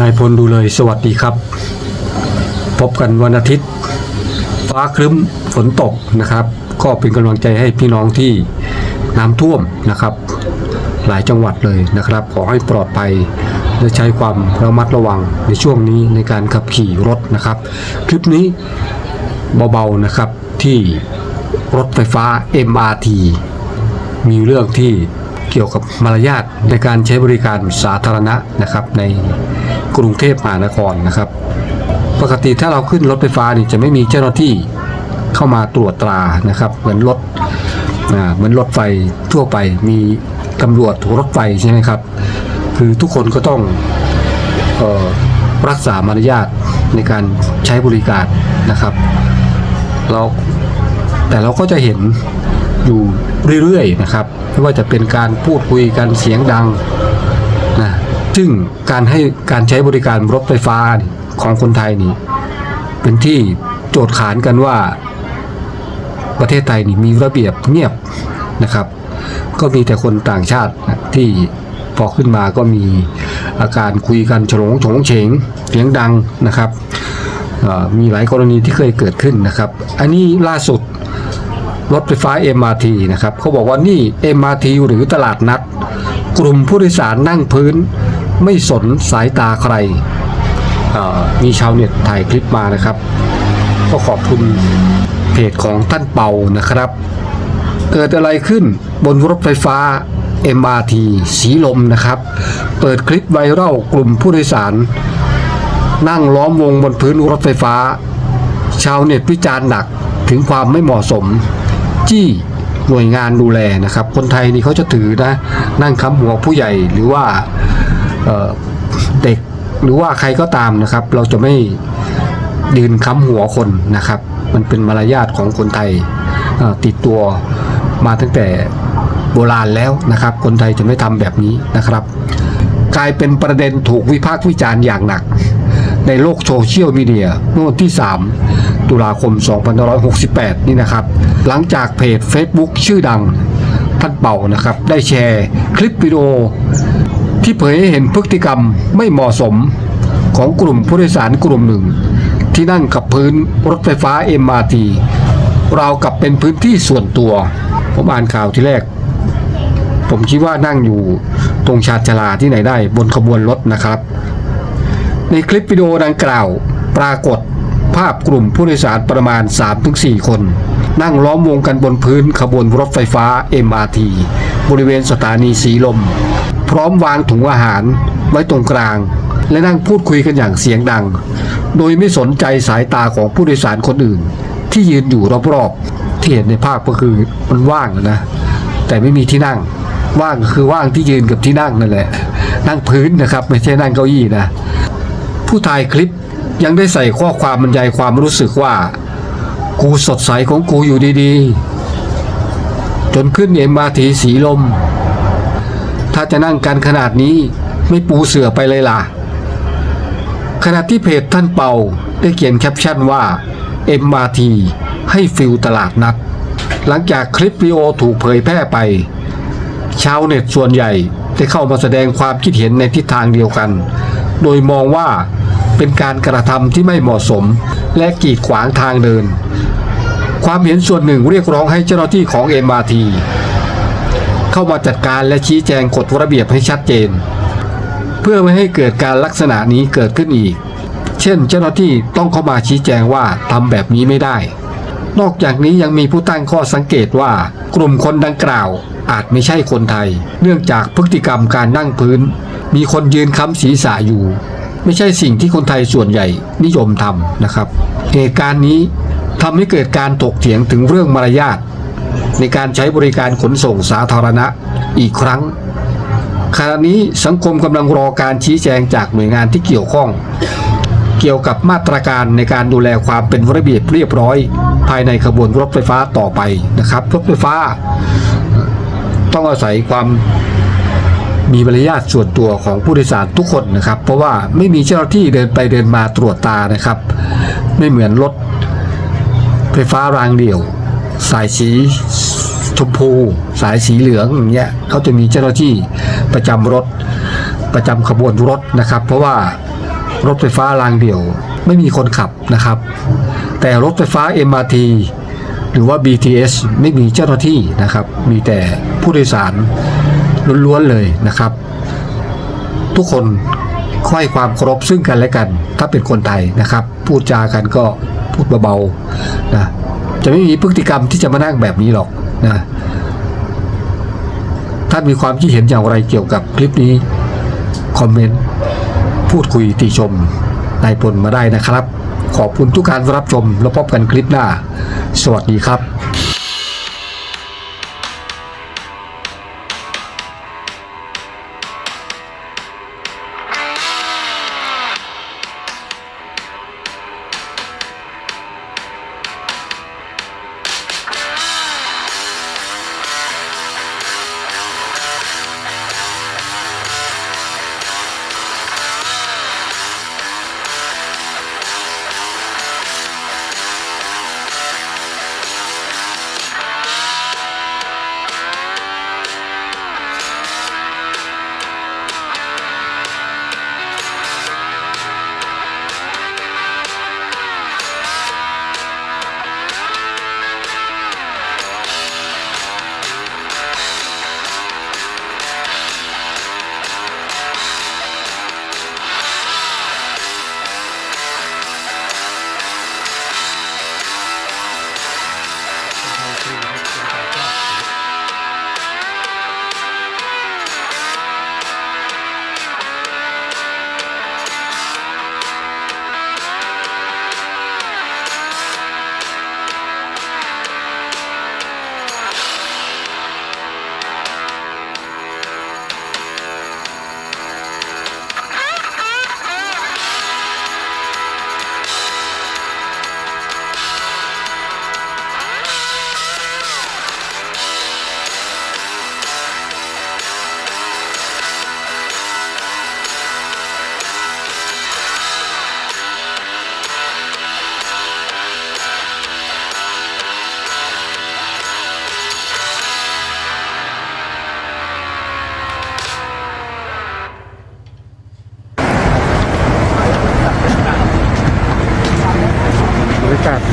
นายพลดูเลยสวัสดีครับ พบกันวันอาทิตย์ ฟ้าครึ้มฝนตกนะครับ ก็เป็นกำลังใจให้พี่น้องที่น้ำท่วมนะครับ หลายจังหวัดเลยนะครับ ขอให้ปลอดภัยและใช้ความระมัดระวังในช่วงนี้ในการขับขี่รถนะครับ คลิปนี้เบาๆนะครับที่รถไฟฟ้า MRT มีเรื่องที่ เกี่ยวกับมารยาทในการใช้บริการสาธารณะนะครับ ในกรุงเทพมหานครนะครับ ปกติถ้าเราขึ้นรถไฟฟ้านี่จะไม่มีเจ้าหน้าที่เข้ามาตรวจตรานะครับ เหมือนรถเหมือนรถไฟทั่วไปมีตำรวจรถไฟใช่ไหมครับ คือทุกคนก็ต้องออรักษามารยาทในการใช้บริการนะครับ เราแต่เราก็จะเห็น อยู่เรื่อยๆนะครับไม่ว่าจะเป็นการพูดคุยกันเสียงดังนะซึ่งการให้การใช้บริการรถไฟฟ้าของคนไทยนี่ เป็นที่โจทย์ขานกันว่า ประเทศไทยนี่มีระเบียบเงียบนะครับ ก็มีแต่คนต่างชาติที่พอขึ้นมาก็มีอาการคุยกันฉลงฉงเฉงเสียงดังนะครับมีหลายกรณีที่เคยเกิดขึ้นนะครับ อันนี้ล่าสุด รถไฟฟ้า MRT นะครับเขาบอกว่านี่ MRT หรือตลาดนัด กลุ่มผู้โดยสารนั่งพื้น ไม่สนสายตาใคร มีชาวเน็ตถ่ายคลิปมานะครับ ก็ขอบคุณเพจของท่านเปานะครับ เกิดอะไรขึ้นบนรถไฟฟ้า MRT สีลมนะครับ เปิดคลิปไวรัลกลุ่มผู้โดยสาร นั่งล้อมวงบนพื้นรถไฟฟ้า ชาวเน็ตวิจารณ์หนักถึงความไม่เหมาะสม จี้หน่วยงานดูแลนะครับ คนไทยนี่เขาจะถือนะนั่งค้ำหัวผู้ใหญ่หรือว่าเเด็กหรือว่าใครก็ตามนะครับ เราจะไม่ยืนค้ำหัวคนนะครับ มันเป็นมารยาทของคนไทยติดตัวมาตั้งแต่โบราณแล้วนะครับ คนไทยจะไม่ทำแบบนี้นะครับ กลายเป็นประเด็นถูกวิพากษ์วิจารณ์อย่างหนัก ในโลกโซเชียลมีเดียเมื่อวันที่ 3 ตุลาคม 2568 นี่นะครับ หลังจากเพจ Facebook ชื่อดังท่านเป่านะครับ ได้แชร์คลิปวิดีโอ ที่เผยให้เห็นพฤติกรรมไม่เหมาะสมของกลุ่มผู้โดยสารกลุ่มหนึ่ง ที่นั่งกับพื้นรถไฟฟ้า MRT ราวกับเป็นพื้นที่ส่วนตัว ผมอ่านข่าวที่แรก ผมคิดว่านั่งอยู่ตรงชาญชลาที่ไหนได้บนขบวนรถนะครับ ในคลิปวิดีโอดังกล่าว ปรากฏภาพกลุ่มผู้โดยสารประมาณ 3-4 คน นั่งล้อมวงกันบนพื้นขบวนรถไฟฟ้า MRT บริเวณสถานีสีลม พร้อมวางถุงอาหารไว้ตรงกลาง และนั่งพูดคุยกันอย่างเสียงดัง โดยไม่สนใจสายตาของผู้โดยสารคนอื่น ที่ยืนอยู่รอบๆที่เห็นในภาพก็คือมันว่างนะ แต่ไม่มีที่นั่ง ว่างคือว่างที่ยืนกับที่นั่งนั่นแหละ นั่งพื้นนะครับ ไม่ใช่นั่งเก้าอี้นะ ผู้ถ่ายคลิปยังได้ใส่ข้อความบรรยายความรู้สึกว่า กูสดใสของกูอยู่ดีๆ จนขึ้นเอ็มอาทีสีลม ถ้าจะนั่งกันขนาดนี้ไม่ปูเสือไปเลยล่ะ ขณะที่เพจท่านเปาได้เขียนแคปชั่นว่า MRT ให้ฟิลตลาดนัด หลังจากคลิปวิดีโอถูกเผยแพร่ไป ชาวเน็ตส่วนใหญ่ได้เข้ามาแสดงความคิดเห็นในทิศทางเดียวกัน โดยมองว่าเป็นการกระทำที่ไม่เหมาะสม และกีดขวางทางเดิน ความเห็นส่วนหนึ่งเรียกร้องให้เจ้าหน้าที่ของ MRT เข้ามาจัดการและชี้แจงกฎระเบียบให้ชัดเจน เพื่อไม่ให้เกิดการลักษณะนี้เกิดขึ้นอีก เช่น เจ้าหน้าที่ต้องเข้ามาชี้แจงว่าทำแบบนี้ไม่ได้ นอกจากนี้ยังมีผู้ตั้งข้อสังเกตว่ากลุ่มคนดังกล่าวอาจไม่ใช่คนไทย เนื่องจากพฤติกรรมการนั่งพื้น มีคนยืนค้ำศีรษะอยู่ ไม่ใช่สิ่งที่คนไทยส่วนใหญ่นิยมทำนะครับ เหตุการณ์นี้ทำให้เกิดการถกเถียงถึงเรื่องมารยาทในการใช้บริการขนส่งสาธารณะอีกครั้งขณะนี้สังคมกำลังรอการชี้แจงจากหน่วยงานที่เกี่ยวข้อง เกี่ยวกับมาตรการในการดูแลความเป็นระเบียบเรียบร้อย ภายในขบวนรถไฟฟ้าต่อไปนะครับรถไฟฟ้า ต้องอาศัยความ มีมารยาทส่วนตัวของผู้โดยสารทุกคนนะครับ เพราะว่าไม่มีเจ้าหน้าที่เดินไปเดินมาตรวจตานะครับ ไม่เหมือนรถไฟฟ้ารางเดี่ยว สายสีชมพู สายสีเหลืองอย่างเงี้ยเขาจะมีเจ้าหน้าที่ประจำรถประจำขบวนรถนะครับ เพราะว่ารถไฟฟ้ารางเดี่ยวไม่มีคนขับนะครับ แต่รถไฟฟ้า MRT หรือว่า BTS ไม่มีเจ้าหน้าที่นะครับ มีแต่ผู้โดยสาร ล้วนๆเลยนะครับ ทุกคนค่อยความเคารพซึ่งกันและกัน ถ้าเป็นคนไทยนะครับ พูดจากันก็พูดเบาๆนะจะไม่มีพฤติกรรมที่จะมานั่งแบบนี้หรอกนะท่านมีความคิดเห็นอย่างไรเกี่ยวกับคลิปนี้ คอมเมนต์ พูดคุยติชมนายพลมาได้นะครับ ขอบคุณทุกการรับชมแล้วพบกันคลิปหน้า สวัสดีครับ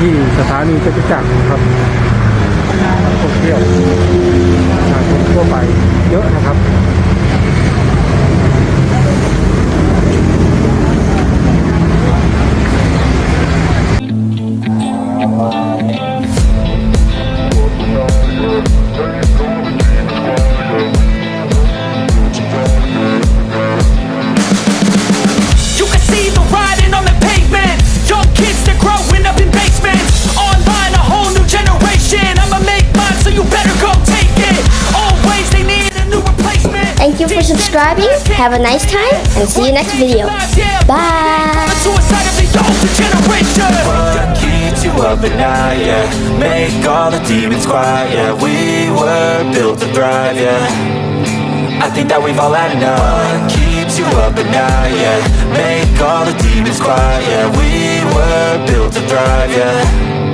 ที่สถานีจตุจักรครับนักท่องเที่ยวประชาชนทั่วไปเยอะนะครับ Thank you for subscribing. Have a nice time and see you next video. Bye. You up at night, yeah Make all the demons quiet, yeah We were built to thrive, yeah I think that we've all had enough What keeps you up at night, yeah Make all the demons quiet, yeah We were built to thrive, yeah